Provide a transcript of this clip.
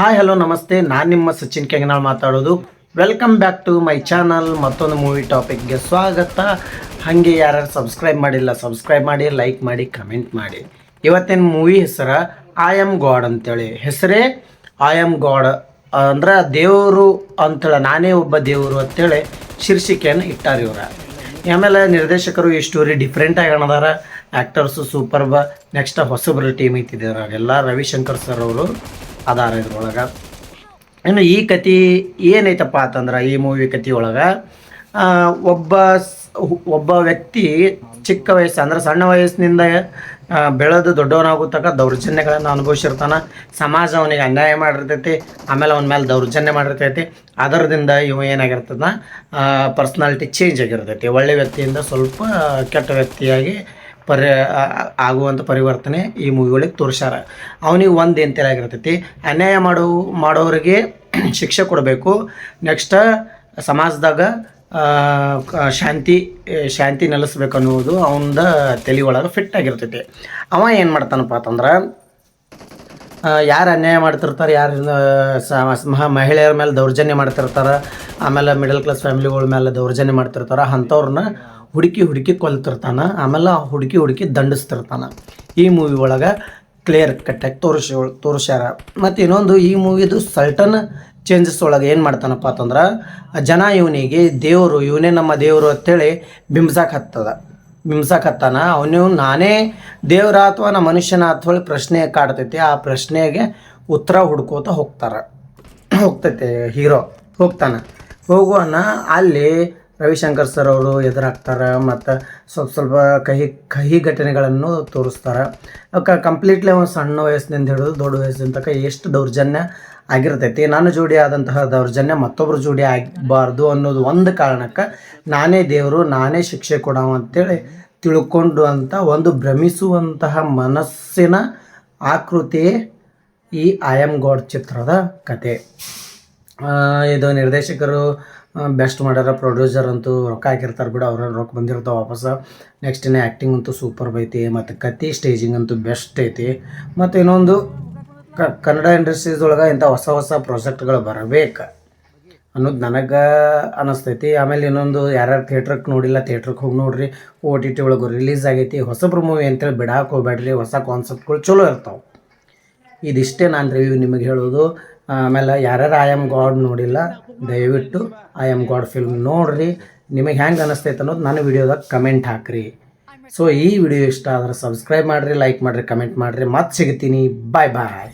Hi hello ನಮಸ್ತೆ. ನಾನು ನಿಮ್ಮ ಸಚಿನ್ ಕೆಂಗನಾಳ್ ಮಾತಾಡೋದು. Welcome back to my channel ಮತ್ತೊಂದು ಮೂವಿ ಟಾಪಿಕ್ಗೆ ಸ್ವಾಗತ. ಹಾಗೆ ಯಾರ್ಯಾರು ಸಬ್ಸ್ಕ್ರೈಬ್ ಮಾಡಿಲ್ಲ ಸಬ್ಸ್ಕ್ರೈಬ್ ಮಾಡಿ ಲೈಕ್ ಮಾಡಿ ಕಮೆಂಟ್ ಮಾಡಿ. ಇವತ್ತಿನ ಮೂವಿ ಹೆಸರು? ಐ ಆಮ್ ಗಾಡ್ ಅಂತೇಳಿ. ಹೆಸರೇ? ಐ ಆಮ್ ಗಾಡ್ ಅಂದ್ರೆ ದೇವರು ಅಂತೇಳಿ, ನಾನೇ ಒಬ್ಬ ದೇವರು ಅಂತೇಳಿ ಶೀರ್ಷಿಕೆಯನ್ನು ಇಟ್ಟಾರ ಇವರ. ಆಮೇಲೆ ನಿರ್ದೇಶಕರು ಈ ಸ್ಟೋರಿ ಡಿಫ್ರೆಂಟ್ ಆಗಿ ಕಾಣದಾರ ಆ್ಯಕ್ಟರ್ಸು ಸೂಪರ್ ಬ ನೆಕ್ಸ್ಟ್ ಹೊಸಬ್ರ ಟೀಮ್ ಇತ್ತಿದ್ದಾರೆ ಎಲ್ಲ ರವಿಶಂಕರ್ ಸರ್ ಅವರು. ಅದಾರ ಇದ್ರೊಳಗೆ. ಇನ್ನು ಈ ಕತೆ ಏನೈತಪ್ಪ ಅಂತಂದ್ರೆ ಈ ಮೂವಿ ಕತೆ ಒಳಗೆ ಒಬ್ಬ ಒಬ್ಬ ವ್ಯಕ್ತಿ ಚಿಕ್ಕ ವಯಸ್ಸು ಅಂದ್ರೆ ಸಣ್ಣ ವಯಸ್ಸಿನಿಂದ ಬೆಳೆದು ದೊಡ್ಡವನಾಗುತ್ತಕ ದೌರ್ಜನ್ಯಗಳನ್ನು ಅನುಭವಿಸಿರ್ತಾನೆ. ಸಮಾಜ ಅವನಿಗೆ ಅನ್ಯಾಯ ಮಾಡಿರ್ತೈತಿ, ಆಮೇಲೆ ಅವನ ಮೇಲೆ ದೌರ್ಜನ್ಯ ಮಾಡಿರ್ತೈತಿ. ಅದರದಿಂದ ಇವ ಏನಾಗಿರ್ತದ ಪರ್ಸ್ನಾಲಿಟಿ ಚೇಂಜ್ ಆಗಿರ್ತೈತಿ. ಒಳ್ಳೆ ವ್ಯಕ್ತಿಯಿಂದ ಸ್ವಲ್ಪ ಕೆಟ್ಟ ವ್ಯಕ್ತಿಯಾಗಿ ಪರಿ ಆಗುವಂಥ ಪರಿವರ್ತನೆ ಈ ಮೂವಿಗಳಿಗೆ ತೋರಿಸ್ಯಾರ. ಅವನಿಗೆ ಒಂದು ಏನು ತಿಳಿಯಾಗಿರ್ತೈತಿ ಅನ್ಯಾಯ ಮಾಡೋ, ಮಾಡೋರಿಗೆ ಶಿಕ್ಷೆ ಕೊಡಬೇಕು, ನೆಕ್ಸ್ಟ್ ಸಮಾಜದಾಗ ಶಾಂತಿ ಶಾಂತಿ ನೆಲೆಸ್ಬೇಕು ಅನ್ನುವುದು ಅವನದ ತಲೆ ಒಳಗೆ ಫಿಟ್ ಆಗಿರ್ತೈತಿ. ಅವ ಏನು ಮಾಡ್ತಾನಪ್ಪ ಅಂತಂದ್ರೆ ಯಾರು ಅನ್ಯಾಯ ಮಾಡ್ತಿರ್ತಾರೆ, ಯಾರು ಮಹಿಳೆಯರ ಮೇಲೆ ದೌರ್ಜನ್ಯ ಮಾಡ್ತಿರ್ತಾರೆ, ಆಮೇಲೆ ಮಿಡಲ್ ಕ್ಲಾಸ್ ಫ್ಯಾಮಿಲಿಗಳ ಮೇಲೆ ದೌರ್ಜನ್ಯ ಮಾಡ್ತಿರ್ತಾರೆ ಅಂಥವ್ರನ್ನ ಹುಡುಕಿ ಹುಡುಕಿ ಕೊಲ್ತಿರ್ತಾನೆ ಆಮೇಲೆ ಆ ಹುಡುಕಿ ಹುಡುಕಿ ದಂಡಿಸ್ತಿರ್ತಾನೆ. ಈ ಮೂವಿ ಒಳಗೆ ಕ್ಲಿಯರ್ ಕಟ್ಟಾಗಿ ತೋರಿಸಿ, ತೋರಿಸ್ಯಾರ. ಮತ್ತು ಇನ್ನೊಂದು, ಈ ಮೂವಿದು ಸಲ್ಟನ್ ಚೇಂಜಸ್ ಒಳಗೆ ಏನು ಮಾಡ್ತಾನಪ್ಪ ಅಂತಂದ್ರೆ ಜನ ಇವನಿಗೆ ದೇವರು, ಇವನೇ ನಮ್ಮ ದೇವರು ಅಂತೇಳಿ ಬಿಂಬ್ಸಕ್ಕೆ ಹತ್ತದ. ಬಿಂಬ್ಸಕತ್ತಾನ ಅವನು ನಾನೇ ದೇವರ ಅಥವಾ ನಮ್ಮ ಮನುಷ್ಯನ ಅಥವಾ ಪ್ರಶ್ನೆ ಕಾಡ್ತೈತಿ, ಆ ಪ್ರಶ್ನೆಗೆ ಉತ್ತರ ಹುಡ್ಕೋತ ಹೋಗ್ತಾರೆ. ಹೋಗ್ತೈತೆ, ಹೀರೋ. ಹೋಗ್ತಾನೆ. ಹೋಗುವನ ಅಲ್ಲಿ ರವಿಶಂಕರ್ ಸರ್ ಅವರು ಎದುರಾಗ್ತಾರೆ ಮತ್ತು ಸ್ವಲ್ಪ ಸ್ವಲ್ಪ ಕಹಿ ಕಹಿ ಘಟನೆಗಳನ್ನು ತೋರಿಸ್ತಾರೆ. ಅವಕ್ಕೆ ಕಂಪ್ಲೀಟ್ಲಿ ಒಂದು ಸಣ್ಣ ವಯಸ್ಸಿನಿಂದ ಹಿಡಿದು ದೊಡ್ಡ ವಯಸ್ಸಿನ ತನಕ ಎಷ್ಟು ದೌರ್ಜನ್ಯ ಆಗಿರ್ತೈತಿ? ನಾನು ಜೋಡಿ ಆದಂತಹ ದೌರ್ಜನ್ಯ ಮತ್ತೊಬ್ಬರ ಜೋಡಿ ಆಗಬಾರ್ದು ಅನ್ನೋದು ಒಂದು ಕಾರಣಕ್ಕೆ ನಾನೇ ದೇವರು, ನಾನೇ ಶಿಕ್ಷೆ ಕೊಡವ ಅಂತೇಳಿ ತಿಳ್ಕೊಂಡು ಅಂತ ಒಂದು ಭ್ರಮಿಸುವಂತಹ ಮನಸ್ಸಿನ ಆಕೃತಿಯೇ ಈ ಐ ಆಮ್ ಗಾಡ್ ಚಿತ್ರದ ಕತೆ. ಇದು ನಿರ್ದೇಶಕರು ಬೆಸ್ಟ್ ಮಾಡ್ಯಾರ ಪ್ರೊಡ್ಯೂಸರ್ ಅಂತೂ ರೊಕ್ಕ ಹಾಕಿರ್ತಾರೆ ಬಿಡು ಅವ್ರ ರೊಕ್ಕ ಬಂದಿರ್ತಾವೆ ವಾಪಸ್. ನೆಕ್ಸ್ಟ್ ಇನ್ನೇ ಆ್ಯಕ್ಟಿಂಗ್ ಅಂತೂ ಸೂಪರ್ ಐತಿ ಮತ್ತು ಕತೆ ಸ್ಟೇಜಿಂಗ್ ಅಂತೂ ಬೆಸ್ಟ್ ಐತಿ. ಮತ್ತು ಇನ್ನೊಂದು ಕನ್ನಡ ಇಂಡಸ್ಟ್ರೀಸ್ದೊಳಗೆ ಇಂಥ ಹೊಸ ಹೊಸ ಪ್ರಾಜೆಕ್ಟ್ಗಳು ಬರಬೇಕು ಅನ್ನೋದು ನನಗೆ ಅನ್ನಿಸ್ತೈತಿ ಆಮೇಲೆ ಇನ್ನೊಂದು, ಯಾರ್ಯಾರು ಥಿಯೇಟ್ರಿಗೆ ನೋಡಿಲ್ಲ ಥಿಯೇಟ್ರಿಗೆ ಹೋಗಿ ನೋಡ್ರಿ ಓ ಟಿ ಟಿ ಒಳಗೆ ರಿಲೀಸ್ ಆಗೈತಿ ಹೊಸಬ್ರ ಮೂವಿ ಅಂತೇಳಿ ಬಿಡಾಕೆ ಹೋಗ್ಬೇಡ್ರಿ ಹೊಸ ಕಾನ್ಸೆಪ್ಟ್ಗಳು ಚಲೋ ಇರ್ತಾವೆ. ಇದಿಷ್ಟೇ ನಾನು ರಿವ್ಯೂ ನಿಮಗೆ ಹೇಳೋದು. ಆಮೇಲೆ ಯಾರ್ಯಾರು ಐ ಆಮ್ ಗಾಡ್ ನೋಡಿಲ್ಲ, ದಯವಿಟ್ಟು ಐ ಆಮ್ ಗಾಡ್ ಫಿಲ್ಮ್ ನೋಡ್ರಿ. ನಿಮಗೆ ಹೆಂಗೆ ಅನ್ನಿಸ್ತೈತೆ ಅನ್ನೋದು ನನ್ನ ವಿಡಿಯೋದಾಗ ಕಮೆಂಟ್ ಹಾಕ್ರಿ. ಸೊ ಈ ವಿಡಿಯೋ ಇಷ್ಟ ಆದ್ರೆ ಸಬ್ಸ್ಕ್ರೈಬ್ ಮಾಡಿರಿ ಲೈಕ್ ಮಾಡಿರಿ ಕಮೆಂಟ್ ಮಾಡಿರಿ. ಮತ್ತೆ ಸಿಗ್ತೀನಿ. ಬಾಯ್ ಬಾಯ್